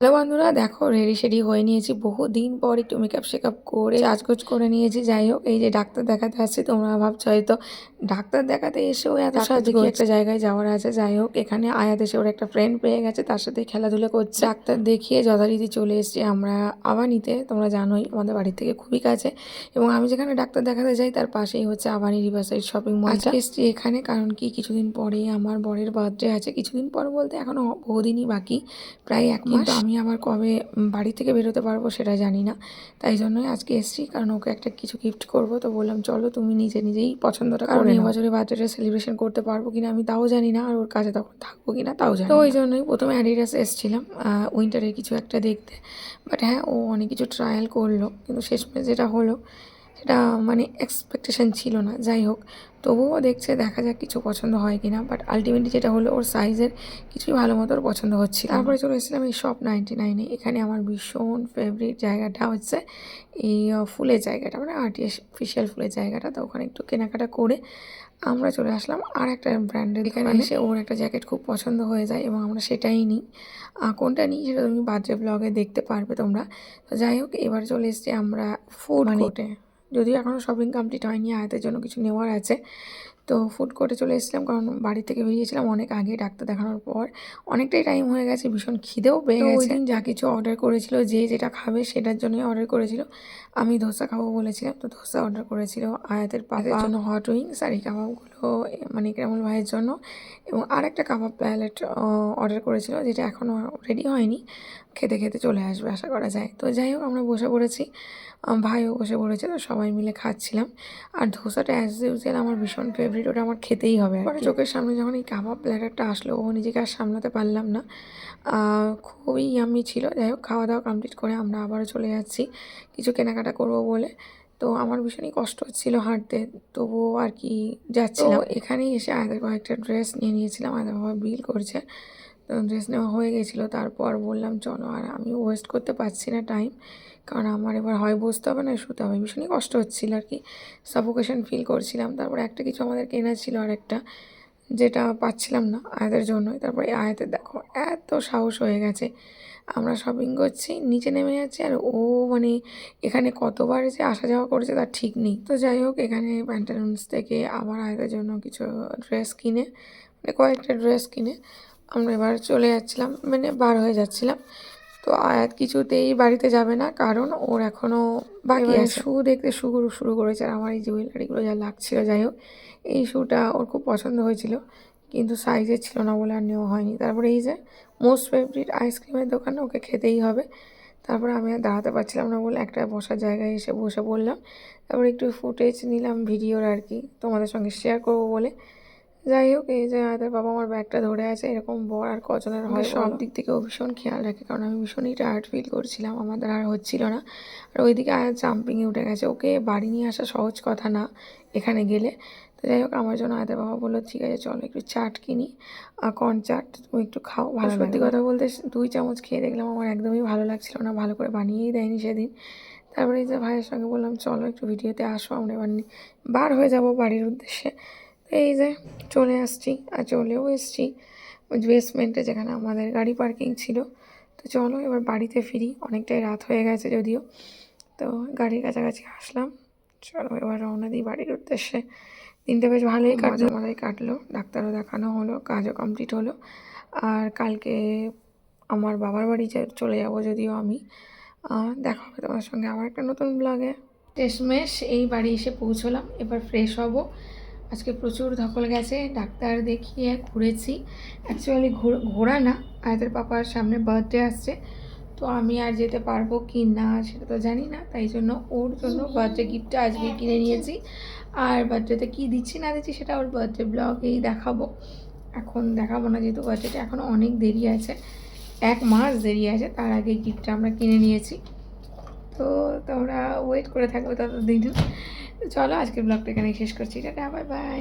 Hello বন্ধুরা দেখো ready সেডি হয়ে নিয়েছি। বহু দিন পর একটু মেকআপ শেকআপ করে সাজগোজ করে নিয়েছি। যাই হোক এই যে ডাক্তার দেখাতে আসছি তোমরা ভাবছ হয়তো ডাক্তার দেখাতে এসেও এত সাজগোজ একটা জায়গায় যাওয়ার আছে? যাই হোক এখানে আয়াত এসে ওর একটা ফ্রেন্ড পেয়ে গেছে তার সাথে খেলাধুলা করছে। ডাক্তার দেখিয়ে যথারীতি চলে এসেছি আমরা আবানিতে। তোমরা জানোই আমাদের বাড়ি থেকে খুবই কাছে। এবং আমি যেখানে ডাক্তার দেখাতে যাই তার পাশেই হচ্ছে আবানি রিভারসাইড শপিং মল এসেছি এখানে কারণ কি কিছুদিন পরে আমার বরের বার্থডে আছে। কিছুদিন পর বলতে এখনও বহুদিনই বাকি প্রায় এক মাস। আমি আবার কবে বাড়ি থেকে বেরোতে পারব সেটা জানি না। তাই জন্যই আজকে এসছি কারণ ওকে একটা কিছু গিফট করব। তো বললাম চলো তুমি নিজে নিজেই পছন্দটা কারণ এই বছরের বার্থডেটা সেলিব্রেশন করতে পারব কিনা আমি তাও জানি না আর ওর কাছে তখন থাকব কিনা তাও জানি তো ওই জন্যই প্রথমে অ্যাডিডাস এসেছিলাম উইন্টারের কিছু একটা দেখতে। বাট হ্যাঁ ও অনেক কিছু ট্রায়াল করল কিন্তু শেষমেশ যেটা হলো সেটা মানে এক্সপেকটেশন ছিল না। যাই হোক তবুও দেখছে দেখা যাক কিছু পছন্দ হয় কিনা। বাট আলটিমেটলি যেটা হলো ওর সাইজের কিছুই ভালো মতো ওর পছন্দ হচ্ছে। তারপরে চলে এসেছিলাম এই শপ নাইনটি নাইনে এখানে আমার ভীষণ ফেভারিট জায়গাটা হচ্ছে এই ফুলের জায়গাটা মানে আর্টিফিশিয়াল ফুলের জায়গাটা। তো ওখানে একটু কেনাকাটা করে আমরা চলে আসলাম আর একটা ব্র্যান্ডের এখানে এসে ওর একটা জ্যাকেট খুব পছন্দ হয়ে যায় এবং আমরা সেটাই নিই। কোনটা নিই সেটা তুমি বার্থডে ব্লগে দেখতে পারবে তোমরা। তো যাই হোক এবার চলে এসেছি আমরা ফুড কোর্টে যদিও এখনও শপিং কমপ্লিট হয়নি আয়তের জন্য কিছু নেওয়ার আছে। তো ফুড কোর্টে চলে এসেছিলাম কারণ বাড়ি থেকে বেরিয়েছিলাম অনেক আগে ডাক্তার দেখানোর পর। অনেকটাই টাইম হয়ে গেছে ভীষণ খিদেও পেয়ে গেছে। যা কিছু অর্ডার করেছিল যে যেটা খাবে সেটার জন্যই অর্ডার করেছিল। আমি ধোসা খাব বলেছিলাম তো ধোসা অর্ডার করেছিল আয়াতের পাপার জন্য হট উইংস আর এই কাবাবগুলো মানে কেরামল ভাইয়ের জন্য। এবং আর একটা কাবাব প্যালেট অর্ডার করেছিল যেটা এখনও রেডি হয়নি। খেতে খেতে চলে আসবে আশা করা যায়। তো যাই হোক আমরা বসে পড়েছি। ভাইও বসে পড়েছে তো সবাই মিলে খাচ্ছিলাম। আর ধোসাটা অ্যাজ ইউজুয়াল আমার ভীষণ ফেভারিট ওটা আমার খেতেই হবে পরে চোখের সামনে যখন এই কাবাব প্ল্যাটারটা আসলো ও নিজেকে আর সামলাতে পারলাম না। খুবই আমি ছিল। যাই হোক খাওয়া দাওয়া কমপ্লিট করে আমরা আবারও চলে যাচ্ছি। কিছু কেনাকাটা করব বলে। তো আমার ভীষণই কষ্ট হচ্ছিল হাঁটতে। তবুও আর কি যাচ্ছিলাম। এখানেই এসে আয়দের কয়েকটা ড্রেস নিয়ে নিয়েছিলাম। আয়দের বাবা বিল করছে। ড্রেস নেওয়া হয়ে গেছিল। তারপর বললাম, চলো আর আমি ওয়েস্ট করতে পারছি না টাইম কারণ আমার এবার হয় বসতে হবে না, শুতে হবে। ভীষণই কষ্ট হচ্ছিল আর কি। সাফোকেশন ফিল করছিলাম। তারপরে একটা কিছু আমাদের কেনা ছিল আর একটা যেটা পাচ্ছিলাম না আয়াতের জন্যই। তারপরে আয়াতের দেখো, এত সাহস হয়ে গেছে। আমরা শপিং করছি, নিচে নেমে যাচ্ছি, আর ও মানে এখানে কতবার যে আসা যাওয়া করেছে তার ঠিক নেই। তো যাই হোক, এখানে প্যান্টালুন্স থেকে আবার আয়াতের জন্য কিছু ড্রেস কিনে মানে কয়েকটা ড্রেস কিনে আমরা এবার চলে যাচ্ছিলাম মানে বার হয়ে যাচ্ছিলাম। তো আয়াত কিছুতেই বাড়িতে যাবে না কারণ ওর এখনও বাকি শু দেখতে শুরু শুরু করেছে আর আমার এই জুয়েলারিগুলো যা লাগছিল যাই হোক এই শুটা ওর খুব পছন্দ হয়েছিল কিন্তু সাইজে ছিল না বলে আর নেওয়া হয়নি। তারপরে এই যে মোস্ট ফেভারিট আইসক্রিমের দোকানে ওকে খেতেই হবে। তারপরে আমি আর দাঁড়াতে পারছিলাম না বলে একটা বসার জায়গায় এসে বসে বললাম তারপরে একটু ফুটেজ নিলাম ভিডিওর আর কি তোমাদের সঙ্গে শেয়ার করব বলে। যাই হোক এই যে আমাদের বাবা আমার ব্যাগটা ধরে আছে এরকম বর আর কজনের হয় সব দিক থেকে ও ভীষণ খেয়াল রাখে কারণ আমি ভীষণই টায়ার্ড ফিল করছিলাম আমাদের আর হচ্ছিল না। আর ওইদিকে আয়াত জাম্পিংয়ে উঠে গেছে ওকে বাড়ি নিয়ে আসা সহজ কথা না এখানে গেলে। তো যাই হোক আমার জন্য আয়াতের বাবা বলল ঠিক আছে চলো একটু চাট কিনি আর কর্ন চাট তুমি একটু খাও ভালো সত্যি কথা বলতে দুই চামচ খেয়ে দেখলাম আমার একদমই ভালো লাগছিল না ভালো করে বানিয়েই দেয়নি সেদিন। তারপরে এই যে ভাইয়ের সঙ্গে বললাম চলো একটু ভিডিওতে আসো আমরা এবার নি- বার হয়ে যাব বাড়ির উদ্দেশ্যে। এই যে চলে আসছি আর চলেও এসছি। বেসমেন্টে যেখানে আমাদের গাড়ি পার্কিং ছিল। তো চলো এবার বাড়িতে ফিরি। অনেকটাই রাত হয়ে গেছে যদিও। তো গাড়ির কাছাকাছি আসলাম। চলো এবার রওনা দিই বাড়ির উদ্দেশ্যে। দিনটা বেশ ভালোই কাটলো আমাদের কাটলো। ডাক্তারও দেখানো হলো কাজও কমপ্লিট হলো। আর কালকে আমার বাবার বাড়ি চলে যাব যদিও আমি। দেখা হবে তোমার সঙ্গে আবার একটা নতুন ব্লগে শেষমেশ এই বাড়ি এসে পৌঁছলাম। এবার ফ্রেশ হব। আজকে প্রচুর ধকল গেছে, ডাক্তার দেখিয়ে ঘুরেছি। অ্যাকচুয়ালি ঘোরা না, আয়াতের পাপার সামনে বার্থডে আসছে। তো আমি আর যেতে পারব কি না সেটা তো জানি না, তাই জন্য ওর জন্য বার্থডে গিফটটা আজকে কিনে নিয়েছি। আর বার্থডেতে কী দিচ্ছি না দিচ্ছি সেটা ওর বার্থডে ব্লগেই দেখাবো। এখন দেখাবো না যেহেতু বার্থডেটা এখনও অনেক দেরি আছে, এক মাস দেরি আছে, তার আগে গিফটটা আমরা কিনে নিয়েছি। তো তোমরা ওয়েট করে থাকবে ততদিন। চলো আজকের ব্লগটা এখানে শেষ করছি। Tata bye bye